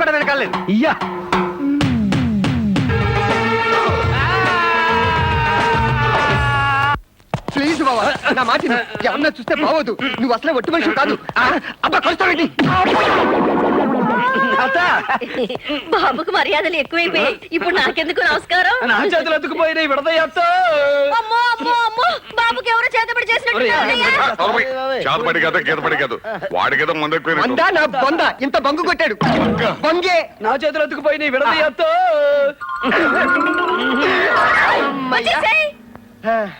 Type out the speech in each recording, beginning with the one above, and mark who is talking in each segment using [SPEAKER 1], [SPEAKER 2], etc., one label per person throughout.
[SPEAKER 1] కూడా వెనకాలేదు
[SPEAKER 2] ఇయ్యా
[SPEAKER 1] ప్లీజ్ బావా నా మాట విను. ఎవరన్నా చూస్తే బావోదు. నువ్వు అసలే ఒట్టి మనిషి కాదు. అబ్బా కొలుస్తావేంటి
[SPEAKER 3] బాబుకు మర్యాదలు ఎక్కువైపోయాయి. ఇప్పుడు నాకెందుకు నమస్కారం?
[SPEAKER 2] నా చేతులు ఎత్తుకుపోయినాయి విడదయ్యా
[SPEAKER 3] అమ్మో అమ్మో. ఎవరో చేతబడి చేసినట్టు
[SPEAKER 4] కదా గీతపడి కాదు. వాడికేదో మందు
[SPEAKER 1] వందా నా బొంద ఇంత బంగు కొట్టాడు. బంగే.
[SPEAKER 2] నా చేతులు.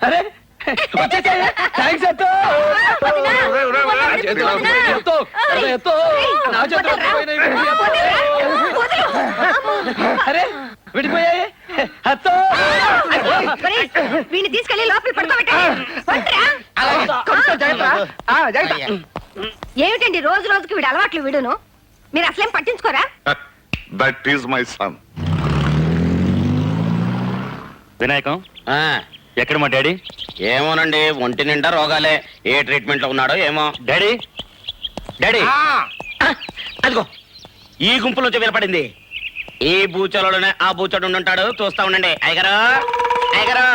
[SPEAKER 2] అరే వచ్చేసాయి. థ్యాంక్స్ అత్తో.
[SPEAKER 4] నా చేతులు
[SPEAKER 2] అరే విడిపోయాయి.
[SPEAKER 3] వీడిని ఏమిటండి రోజు రోజుకి వీడు అలవాట్లు వీడును? మీరు అసలేం పట్టించుకోరా?
[SPEAKER 4] That is my son
[SPEAKER 5] Vinayakam
[SPEAKER 6] ఆ,
[SPEAKER 5] ఎక్కడ మా డాడీ?
[SPEAKER 6] ఏమోనండి ఒంటి నిండా రోగాలే. ఏ ట్రీట్మెంట్లో ఉన్నాడో ఏమో.
[SPEAKER 5] డాడీ? డాడీ.
[SPEAKER 6] ఆ, అదిగో ఈ గుంపు నుంచి వినపడింది. ఈ బూచలోనే ఆ బూచోడు ఉంటాడు చూస్తా ఉండండి. అయ్యగారు అయ్యగారు.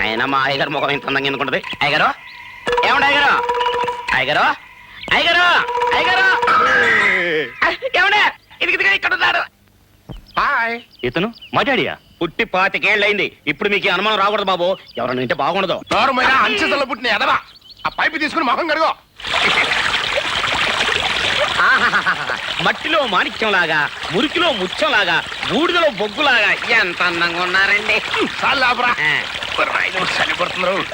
[SPEAKER 6] ఆయన మా అయ్యగారు ముఖం ఇంత అందంగా ఎందుకుంటది అయ్యగారు ఏమండి అయ్యగారు? అయ్యగారు? అయ్యగారు? అయ్యగారు? ఏమండే? ఇది ఇదిగో ఇక్కడ ఉన్నాడు. హాయ్.
[SPEAKER 5] ఇతను మా డాడీయా?
[SPEAKER 6] పుట్టి పాతికేళ్ళయింది. ఇప్పుడు మీకు ఈ అనుమానం రాకూడదు బాబు. ఎవరైనా వింటే బాగుండదు.
[SPEAKER 4] దారుమైన అంచెతల పుట్టిన ఎదవా ఆ పైపు తీసుకుని మొహం కడుగో.
[SPEAKER 6] ఆహాహాహా. మట్టిలో మాణిక్యంలాగా మురికిలో ముత్యంలాగా బూడిదలో బొగ్గులాగా ఎంత అందంగా ఉన్నారండి. ఆ,
[SPEAKER 4] చనిపడుతున్నారు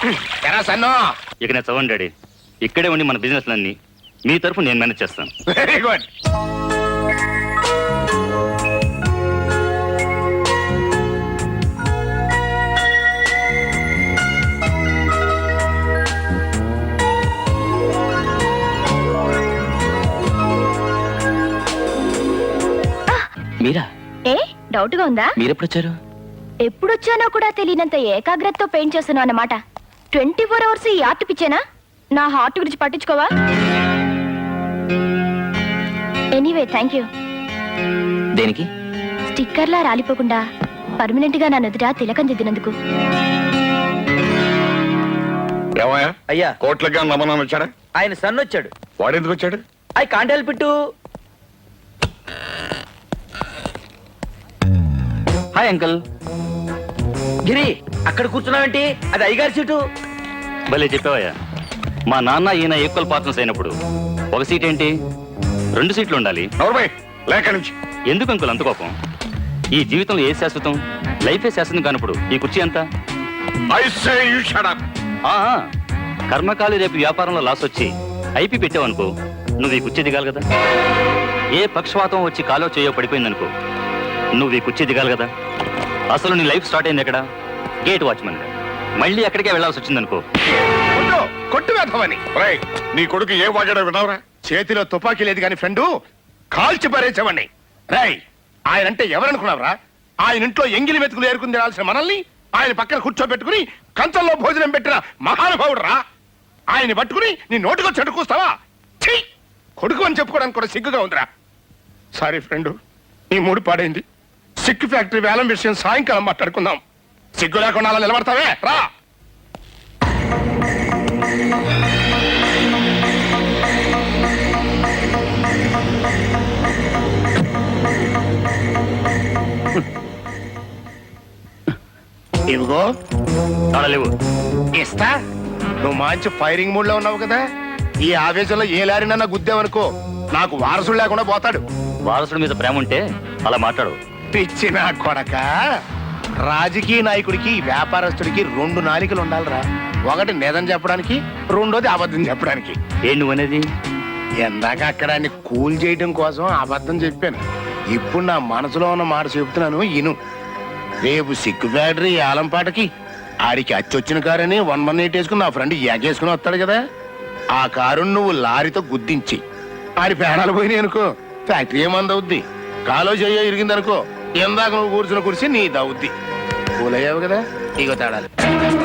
[SPEAKER 4] ఎరా సన్నో.
[SPEAKER 5] ఇక నేను చదవండి డాడీ. ఇక్కడే ఉండి మన బిజినెస్ అన్ని మీ తరఫు నేను మేనేజ్ చేస్తాను.
[SPEAKER 4] వెరీ గుడ్
[SPEAKER 6] మీరా?
[SPEAKER 3] ఏ డౌట్గా ఉందా?
[SPEAKER 6] మీరెప్పుడు వచ్చారు
[SPEAKER 3] ఎప్పుడొచ్చానో కూడా తెలియనంత ఏకాగ్రతతో పెయింట్ చేస్తున్నావు అన్నమాట. ట్వంటీ ఫోర్ అవర్స్ ఈ ఆర్ట్ పిచ్చేనా? నా హార్ట్ గురించి పట్టించుకోవా? ఎనీవే థ్యాంక్ యూ
[SPEAKER 6] దేనికి?
[SPEAKER 3] స్టిక్కర్లా రాలిపోకుండా పర్మనెంట్గా నా నుదుట తిలకం దిద్దినందుకు.
[SPEAKER 4] ఏమయ్యా?
[SPEAKER 2] అయ్యా.
[SPEAKER 4] కోట్లకి నమ్మనం వచ్చాడా
[SPEAKER 2] ఆయన సన్ వచ్చాడు.
[SPEAKER 4] వాడు ఎందుకు వచ్చాడు?
[SPEAKER 2] I can't help it hi uncle. Giri అక్కడ కూర్చున్నావేంటి? అది అయ్యగారి సీటు.
[SPEAKER 5] భలే చెప్పావయ్యా. మా నాన్న ఈయన ఈక్వల్ పార్ట్నర్స్ అయినప్పుడు ఒక సీట్ ఏంటి? రెండు సీట్లు ఉండాలి.
[SPEAKER 4] లేక నుంచి.
[SPEAKER 5] ఎందుకు అంకుల్ అంత కోపం? ఈ జీవితంలో ఏ శాశ్వతం? లైఫే శాశ్వతం కానప్పుడు ఈ కుర్చీ ఎంత? కర్మకాలి రేపు వ్యాపారంలో లాస్ వచ్చి ఐపీ పెట్టావనుకో నువ్వు ఈ కుర్చీ దిగాలి కదా. ఏ పక్షవాతం వచ్చి కాలో చేయో పడిపోయిందనుకో నువ్వు ఈ కుర్చీ దిగాలి కదా. అసలు నీ లైఫ్ స్టార్ట్ అయింది ఎక్కడ? గేట్ వాచ్మెన్ మళ్ళీ అక్కడికే వెళ్ళాల్సి వచ్చిందనుకో.
[SPEAKER 4] కొట్టు కొట్టు రేయ్ నీ కొడుకు ఏ వాడాడో వినవరా చేతిలో తుపాకీ లేదు కానీ ఫ్రెండు కాల్చి పారేసేవాడిని రేయ్ ఆయన అంటే ఎవరనుకున్నావురా? ఆయన ఇంట్లో ఎంగిలి మెతుకులు ఏరుకుని తినాల్సిన మనల్ని ఆయన పక్కన కూర్చోబెట్టుకుని కంచంలో భోజనం పెట్టిన మహానుభావుడు రా ఆయన పట్టుకుని నీ నోటికో చెడుకూస్తావా ఛీ! కొడుకు అని చెప్పుకోవడానికి కూడా సిగ్గుగా ఉందిరా. సారీ ఫ్రెండు నీ మూడు పాడైంది. సిక్కు ఫ్యాక్టరీ వేలం విషయం సాయంకాలం మాట్లాడుకుందాం. సిగ్గు లేకుండా అలా నిలబడతావే? రా! ఇదిగో
[SPEAKER 5] లేవు.
[SPEAKER 4] ఇస్తా. నువ్వు మంచి ఫైరింగ్ మూడ్లో ఉన్నావు కదా. ఈ ఆవేశంలో ఏ లారినన్నా గుద్దావనుకో నాకు వారసుడు లేకుండా పోతాడు.
[SPEAKER 5] వారసుడి మీద ప్రేమ ఉంటే అలా మాట్లాడు.
[SPEAKER 4] పిచ్చి నా కొడక. రాజకీయ నాయకుడికి వ్యాపారస్తుడికి రెండు నాలికలు ఉండాలిరా. ఒకటి నిజం చెప్పడానికి రెండోది అబద్ధం చెప్పడానికి.
[SPEAKER 5] ఏం నువ్వు అనేది
[SPEAKER 4] ఎందాక అక్కడ ఆయన్ని కూల్ చేయడం కోసం అబద్ధం చెప్పాను. ఇప్పుడు నా మనసులో ఉన్న మాట చెప్తున్నాను ఇను. రేపు సిక్కు ఫ్యాక్టరీ ఏలంపాటకి ఆడికి అచ్చొచ్చిన కారని వన్ వన్ ఎయిట్ వేసుకుని నా ఫ్రెండ్ ఎగేసుకుని వస్తాడు కదా. ఆ కారుని నువ్వు లారీతో గుద్దించి ఆడి పేడాలు పోయినాయి అనుకో ఫ్యాక్టరీ ఏమందవుద్ది కాలో చెయ్యో ఇరిగిందనుకో ఎందాక నువ్వు కూర్చున్న కుర్చీ నీ దౌద్ది కూలయ్యావు కదా? ఇగో తేడాలి.